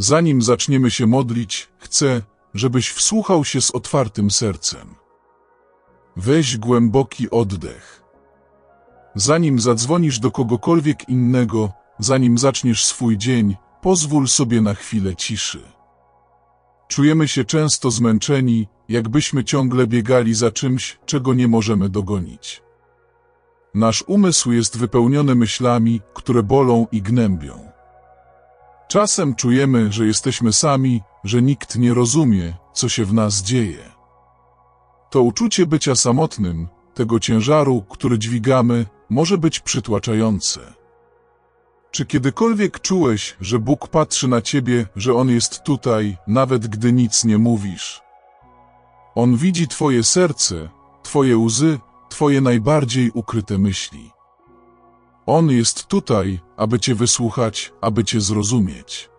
Zanim zaczniemy się modlić, chcę, żebyś wsłuchał się z otwartym sercem. Weź głęboki oddech. Zanim zadzwonisz do kogokolwiek innego, zanim zaczniesz swój dzień, pozwól sobie na chwilę ciszy. Czujemy się często zmęczeni, jakbyśmy ciągle biegali za czymś, czego nie możemy dogonić. Nasz umysł jest wypełniony myślami, które bolą i gnębią. Czasem czujemy, że jesteśmy sami, że nikt nie rozumie, co się w nas dzieje. To uczucie bycia samotnym, tego ciężaru, który dźwigamy, może być przytłaczające. Czy kiedykolwiek czułeś, że Bóg patrzy na ciebie, że On jest tutaj, nawet gdy nic nie mówisz? On widzi Twoje serce, Twoje łzy, Twoje najbardziej ukryte myśli. On jest tutaj, aby Cię wysłuchać, aby Cię zrozumieć.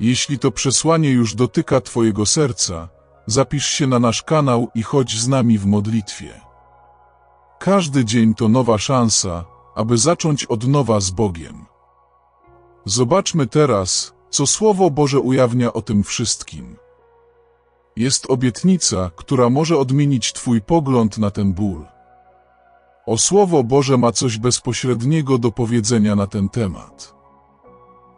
Jeśli to przesłanie już dotyka Twojego serca, zapisz się na nasz kanał i chodź z nami w modlitwie. Każdy dzień to nowa szansa, aby zacząć od nowa z Bogiem. Zobaczmy teraz, co Słowo Boże ujawnia o tym wszystkim. Jest obietnica, która może odmienić Twój pogląd na ten ból. O Słowo Boże ma coś bezpośredniego do powiedzenia na ten temat.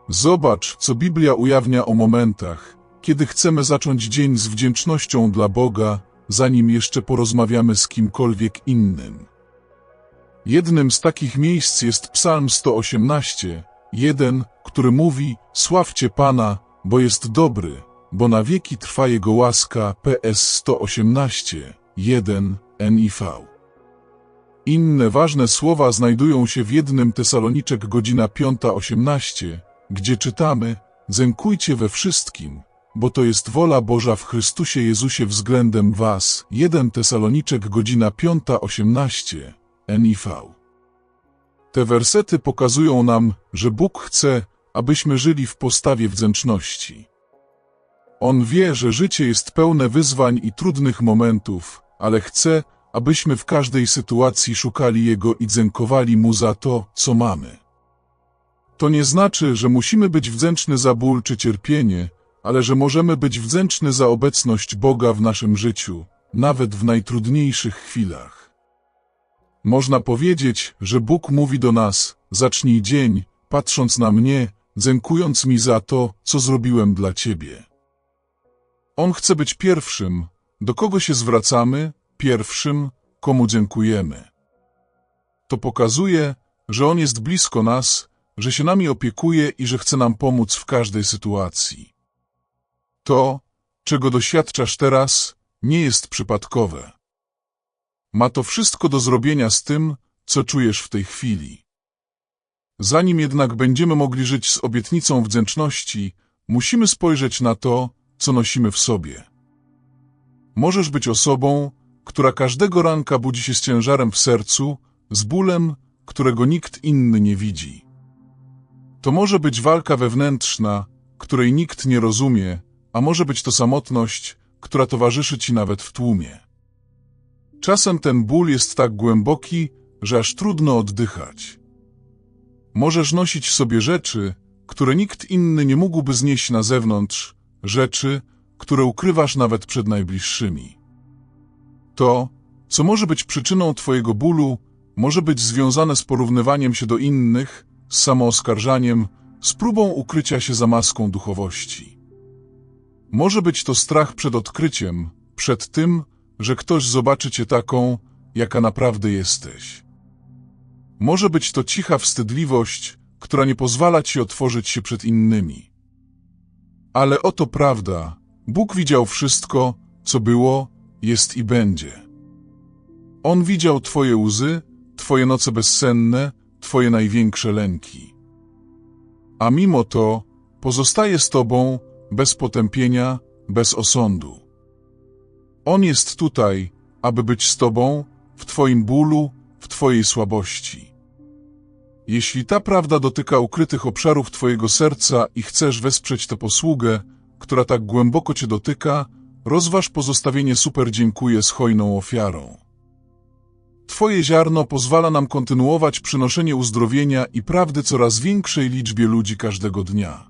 Zobacz, co Biblia ujawnia o momentach, kiedy chcemy zacząć dzień z wdzięcznością dla Boga, zanim jeszcze porozmawiamy z kimkolwiek innym. Jednym z takich miejsc jest Psalm 118, jeden, który mówi: Sławcie Pana, bo jest dobry, bo na wieki trwa Jego łaska. PS 118, 1, NIV. Inne ważne słowa znajdują się w jednym Tesaloniczek godzina 5.18, gdzie czytamy: Zękujcie we wszystkim, bo to jest wola Boża w Chrystusie Jezusie względem was. 1 Tesaloniczek godzina 5.18, NIV. Te wersety pokazują nam, że Bóg chce, abyśmy żyli w postawie wdzięczności. On wie, że życie jest pełne wyzwań i trudnych momentów, ale chce, abyśmy w każdej sytuacji szukali Jego i dziękowali Mu za to, co mamy. To nie znaczy, że musimy być wdzięczni za ból czy cierpienie, ale że możemy być wdzięczni za obecność Boga w naszym życiu, nawet w najtrudniejszych chwilach. Można powiedzieć, że Bóg mówi do nas, zacznij dzień, patrząc na mnie, dziękując mi za to, co zrobiłem dla Ciebie. On chce być pierwszym, do kogo się zwracamy, pierwszym, komu dziękujemy. To pokazuje, że On jest blisko nas, że się nami opiekuje i że chce nam pomóc w każdej sytuacji. To, czego doświadczasz teraz, nie jest przypadkowe. Ma to wszystko do zrobienia z tym, co czujesz w tej chwili. Zanim jednak będziemy mogli żyć z obietnicą wdzięczności, musimy spojrzeć na to, co nosimy w sobie. Możesz być osobą, która każdego ranka budzi się z ciężarem w sercu, z bólem, którego nikt inny nie widzi. To może być walka wewnętrzna, której nikt nie rozumie, a może być to samotność, która towarzyszy ci nawet w tłumie. Czasem ten ból jest tak głęboki, że aż trudno oddychać. Możesz nosić sobie rzeczy, które nikt inny nie mógłby znieść na zewnątrz, rzeczy, które ukrywasz nawet przed najbliższymi. To, co może być przyczyną Twojego bólu, może być związane z porównywaniem się do innych, z samooskarżaniem, z próbą ukrycia się za maską duchowości. Może być to strach przed odkryciem, przed tym, że ktoś zobaczy Cię taką, jaka naprawdę jesteś. Może być to cicha wstydliwość, która nie pozwala Ci otworzyć się przed innymi. Ale oto prawda, Bóg widział wszystko, co było, jest i będzie. On widział Twoje łzy, Twoje noce bezsenne, Twoje największe lęki. A mimo to pozostaje z Tobą bez potępienia, bez osądu. On jest tutaj, aby być z Tobą w Twoim bólu, w Twojej słabości. Jeśli ta prawda dotyka ukrytych obszarów Twojego serca i chcesz wesprzeć tę posługę, która tak głęboko Cię dotyka, rozważ pozostawienie super dziękuję z hojną ofiarą. Twoje ziarno pozwala nam kontynuować przynoszenie uzdrowienia i prawdy coraz większej liczbie ludzi każdego dnia.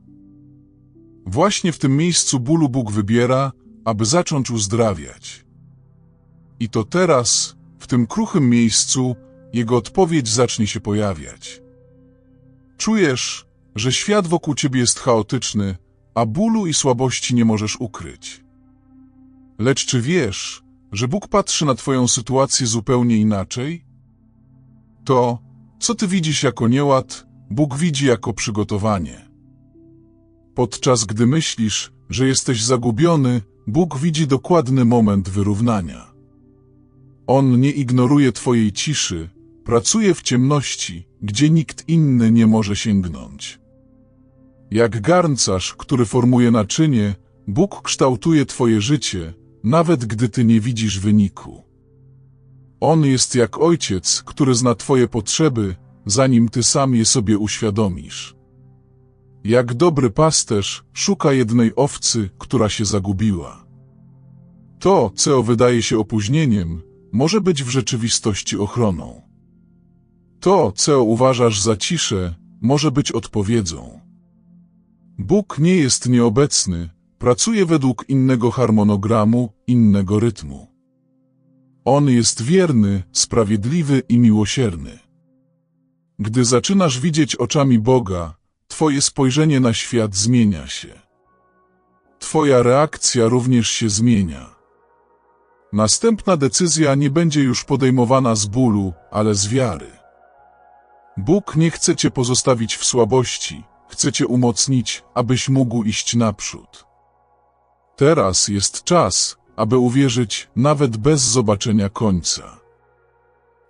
Właśnie w tym miejscu bólu Bóg wybiera, aby zacząć uzdrawiać. I to teraz, w tym kruchym miejscu, Jego odpowiedź zacznie się pojawiać. Czujesz, że świat wokół ciebie jest chaotyczny, a bólu i słabości nie możesz ukryć. Lecz czy wiesz, że Bóg patrzy na Twoją sytuację zupełnie inaczej? To, co Ty widzisz jako nieład, Bóg widzi jako przygotowanie. Podczas gdy myślisz, że jesteś zagubiony, Bóg widzi dokładny moment wyrównania. On nie ignoruje Twojej ciszy, pracuje w ciemności, gdzie nikt inny nie może sięgnąć. Jak garncarz, który formuje naczynie, Bóg kształtuje Twoje życie, nawet gdy Ty nie widzisz wyniku. On jest jak ojciec, który zna Twoje potrzeby, zanim Ty sam je sobie uświadomisz. Jak dobry pasterz szuka jednej owcy, która się zagubiła. To, co wydaje się opóźnieniem, może być w rzeczywistości ochroną. To, co uważasz za ciszę, może być odpowiedzią. Bóg nie jest nieobecny, pracuje według innego harmonogramu, innego rytmu. On jest wierny, sprawiedliwy i miłosierny. Gdy zaczynasz widzieć oczami Boga, Twoje spojrzenie na świat zmienia się. Twoja reakcja również się zmienia. Następna decyzja nie będzie już podejmowana z bólu, ale z wiary. Bóg nie chce Cię pozostawić w słabości, chce Cię umocnić, abyś mógł iść naprzód. Teraz jest czas, aby uwierzyć nawet bez zobaczenia końca.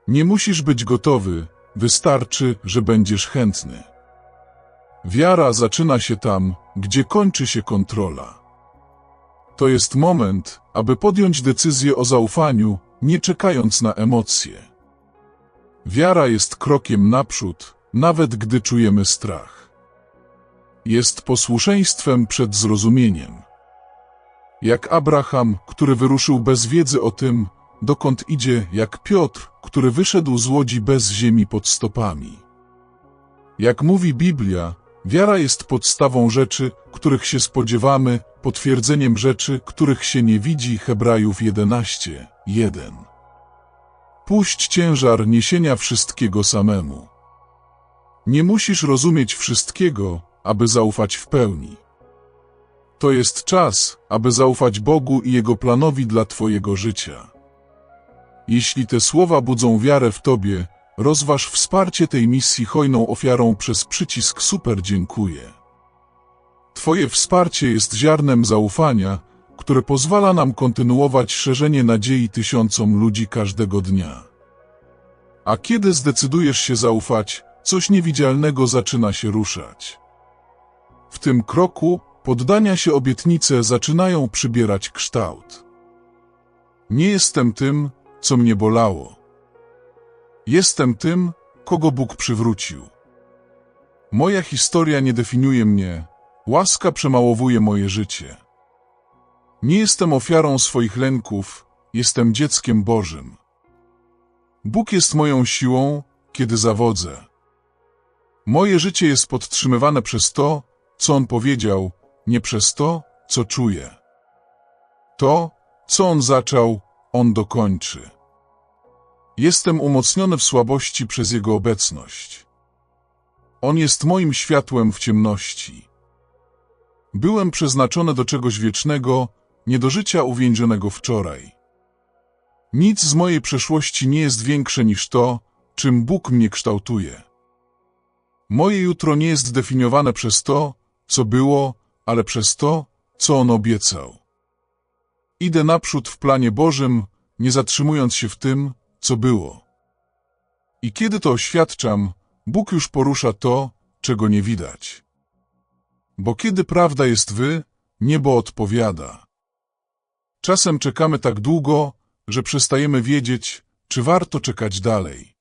Nie musisz być gotowy, wystarczy, że będziesz chętny. Wiara zaczyna się tam, gdzie kończy się kontrola. To jest moment, aby podjąć decyzję o zaufaniu, nie czekając na emocje. Wiara jest krokiem naprzód, nawet gdy czujemy strach. Jest posłuszeństwem przed zrozumieniem. Jak Abraham, który wyruszył bez wiedzy o tym, dokąd idzie, jak Piotr, który wyszedł z łodzi bez ziemi pod stopami. Jak mówi Biblia, wiara jest podstawą rzeczy, których się spodziewamy, potwierdzeniem rzeczy, których się nie widzi. Hebrajów 11, 1. Puść ciężar niesienia wszystkiego samemu. Nie musisz rozumieć wszystkiego, aby zaufać w pełni. To jest czas, aby zaufać Bogu i Jego planowi dla Twojego życia. Jeśli te słowa budzą wiarę w Tobie, rozważ wsparcie tej misji hojną ofiarą przez przycisk Super Dziękuję. Twoje wsparcie jest ziarnem zaufania, które pozwala nam kontynuować szerzenie nadziei tysiącom ludzi każdego dnia. A kiedy zdecydujesz się zaufać, coś niewidzialnego zaczyna się ruszać. W tym kroku poddania się obietnice zaczynają przybierać kształt. Nie jestem tym, co mnie bolało. Jestem tym, kogo Bóg przywrócił. Moja historia nie definiuje mnie, łaska przemałowuje moje życie. Nie jestem ofiarą swoich lęków, jestem dzieckiem Bożym. Bóg jest moją siłą, kiedy zawodzę. Moje życie jest podtrzymywane przez to, co On powiedział, nie przez to, co czuję. To, co On zaczął, On dokończy. Jestem umocniony w słabości przez Jego obecność. On jest moim światłem w ciemności. Byłem przeznaczony do czegoś wiecznego, nie do życia uwięzionego wczoraj. Nic z mojej przeszłości nie jest większe niż to, czym Bóg mnie kształtuje. Moje jutro nie jest definiowane przez to, co było, ale przez to, co On obiecał. Idę naprzód w planie Bożym, nie zatrzymując się w tym, co było. I kiedy to oświadczam, Bóg już porusza to, czego nie widać. Bo kiedy prawda jest wy, niebo odpowiada. Czasem czekamy tak długo, że przestajemy wiedzieć, czy warto czekać dalej.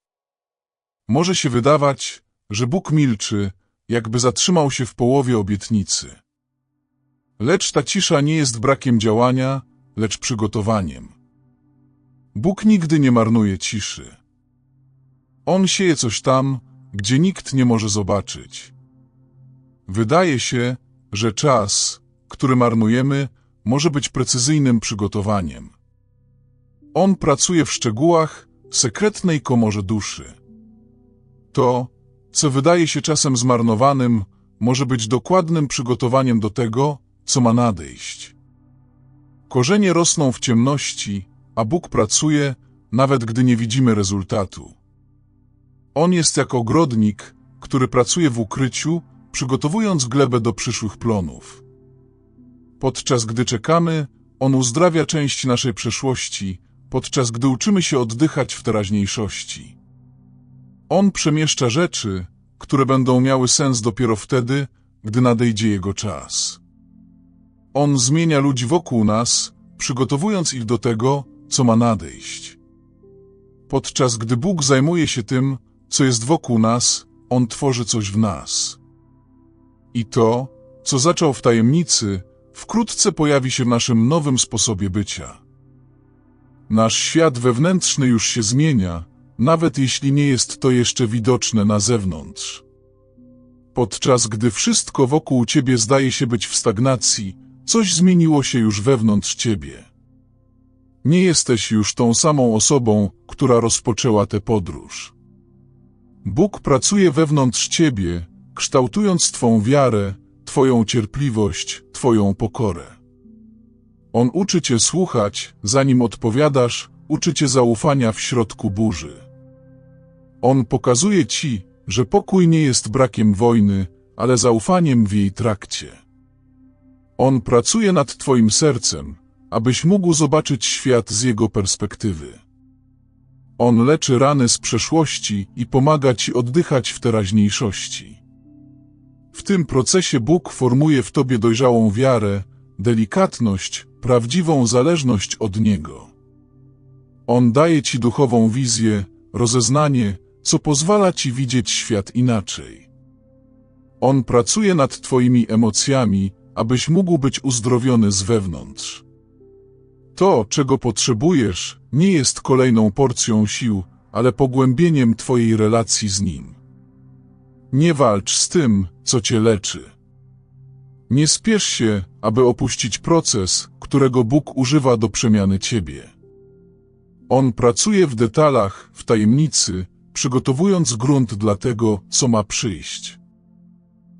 Może się wydawać, że Bóg milczy, jakby zatrzymał się w połowie obietnicy. Lecz ta cisza nie jest brakiem działania, lecz przygotowaniem. Bóg nigdy nie marnuje ciszy. On sieje coś tam, gdzie nikt nie może zobaczyć. Wydaje się, że czas, który marnujemy, może być precyzyjnym przygotowaniem. On pracuje w szczegółach sekretnej komorze duszy. To, co wydaje się czasem zmarnowanym, może być dokładnym przygotowaniem do tego, co ma nadejść. Korzenie rosną w ciemności, a Bóg pracuje, nawet gdy nie widzimy rezultatu. On jest jak ogrodnik, który pracuje w ukryciu, przygotowując glebę do przyszłych plonów. Podczas gdy czekamy, On uzdrawia część naszej przeszłości, podczas gdy uczymy się oddychać w teraźniejszości. On przemieszcza rzeczy, które będą miały sens dopiero wtedy, gdy nadejdzie Jego czas. On zmienia ludzi wokół nas, przygotowując ich do tego, co ma nadejść. Podczas gdy Bóg zajmuje się tym, co jest wokół nas, On tworzy coś w nas. I to, co zaczął w tajemnicy, wkrótce pojawi się w naszym nowym sposobie bycia. Nasz świat wewnętrzny już się zmienia, nawet jeśli nie jest to jeszcze widoczne na zewnątrz. Podczas gdy wszystko wokół ciebie zdaje się być w stagnacji, coś zmieniło się już wewnątrz ciebie. Nie jesteś już tą samą osobą, która rozpoczęła tę podróż. Bóg pracuje wewnątrz ciebie, kształtując Twą wiarę, Twoją cierpliwość, Twoją pokorę. On uczy Cię słuchać, zanim odpowiadasz, uczy Cię zaufania w środku burzy. On pokazuje Ci, że pokój nie jest brakiem wojny, ale zaufaniem w jej trakcie. On pracuje nad Twoim sercem, abyś mógł zobaczyć świat z jego perspektywy. On leczy rany z przeszłości i pomaga Ci oddychać w teraźniejszości. W tym procesie Bóg formuje w Tobie dojrzałą wiarę, delikatność, prawdziwą zależność od Niego. On daje Ci duchową wizję, rozeznanie, co pozwala Ci widzieć świat inaczej. On pracuje nad Twoimi emocjami, abyś mógł być uzdrowiony z wewnątrz. To, czego potrzebujesz, nie jest kolejną porcją sił, ale pogłębieniem Twojej relacji z Nim. Nie walcz z tym, co Cię leczy. Nie spiesz się, aby opuścić proces, którego Bóg używa do przemiany Ciebie. On pracuje w detalach, w tajemnicy, przygotowując grunt dla tego, co ma przyjść.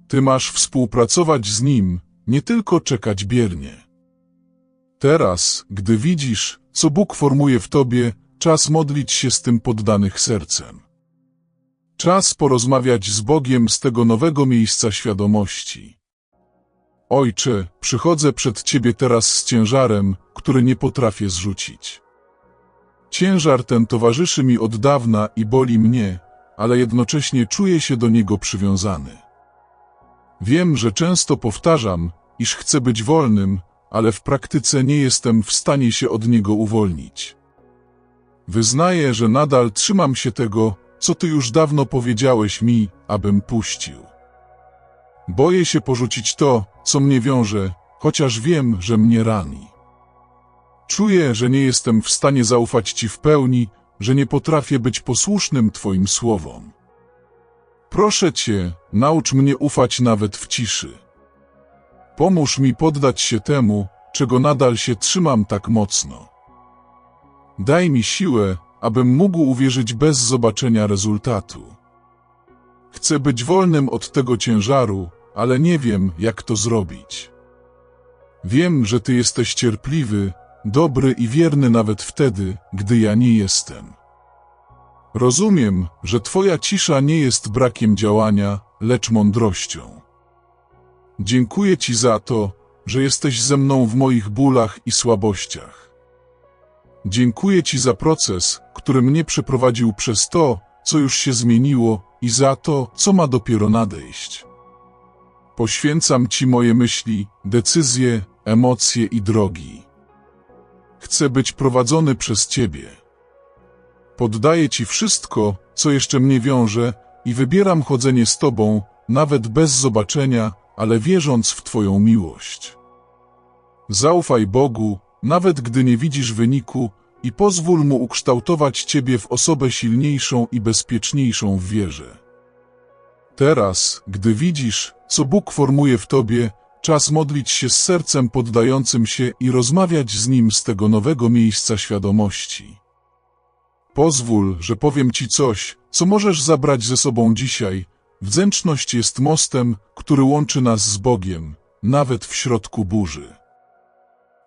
Ty masz współpracować z Nim, nie tylko czekać biernie. Teraz, gdy widzisz, co Bóg formuje w tobie, czas modlić się z tym poddanych sercem. Czas porozmawiać z Bogiem z tego nowego miejsca świadomości. Ojcze, przychodzę przed Ciebie teraz z ciężarem, który nie potrafię zrzucić. Ciężar ten towarzyszy mi od dawna i boli mnie, ale jednocześnie czuję się do niego przywiązany. Wiem, że często powtarzam, iż chcę być wolnym, ale w praktyce nie jestem w stanie się od niego uwolnić. Wyznaję, że nadal trzymam się tego, co ty już dawno powiedziałeś mi, abym puścił. Boję się porzucić to, co mnie wiąże, chociaż wiem, że mnie rani. Czuję, że nie jestem w stanie zaufać ci w pełni, że nie potrafię być posłusznym twoim słowom. Proszę cię, naucz mnie ufać nawet w ciszy. Pomóż mi poddać się temu, czego nadal się trzymam tak mocno. Daj mi siłę, abym mógł uwierzyć bez zobaczenia rezultatu. Chcę być wolnym od tego ciężaru, ale nie wiem, jak to zrobić. Wiem, że Ty jesteś cierpliwy, dobry i wierny nawet wtedy, gdy ja nie jestem. Rozumiem, że Twoja cisza nie jest brakiem działania, lecz mądrością. Dziękuję Ci za to, że jesteś ze mną w moich bólach i słabościach. Dziękuję Ci za proces, który mnie przeprowadził przez to, co już się zmieniło i za to, co ma dopiero nadejść. Poświęcam Ci moje myśli, decyzje, emocje i drogi. Chcę być prowadzony przez Ciebie. Poddaję Ci wszystko, co jeszcze mnie wiąże i wybieram chodzenie z Tobą, nawet bez zobaczenia, ale wierząc w Twoją miłość. Zaufaj Bogu, nawet gdy nie widzisz wyniku, i pozwól Mu ukształtować Ciebie w osobę silniejszą i bezpieczniejszą w wierze. Teraz, gdy widzisz, co Bóg formuje w Tobie, Czas modlić się z sercem poddającym się i rozmawiać z Nim z tego nowego miejsca świadomości. Pozwól, że powiem Ci coś, co możesz zabrać ze sobą dzisiaj. Wdzięczność jest mostem, który łączy nas z Bogiem, nawet w środku burzy.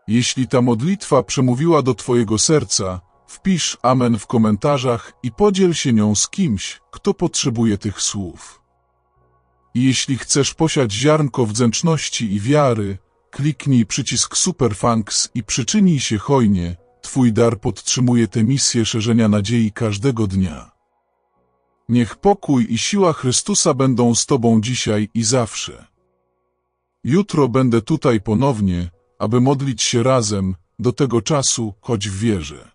Jeśli ta modlitwa przemówiła do Twojego serca, wpisz Amen w komentarzach i podziel się nią z kimś, kto potrzebuje tych słów. Jeśli chcesz posiać ziarnko wdzięczności i wiary, kliknij przycisk Superfunks i przyczynij się hojnie. Twój dar podtrzymuje tę misję szerzenia nadziei każdego dnia. Niech pokój i siła Chrystusa będą z Tobą dzisiaj i zawsze. Jutro będę tutaj ponownie, aby modlić się razem, do tego czasu chodź w wierze.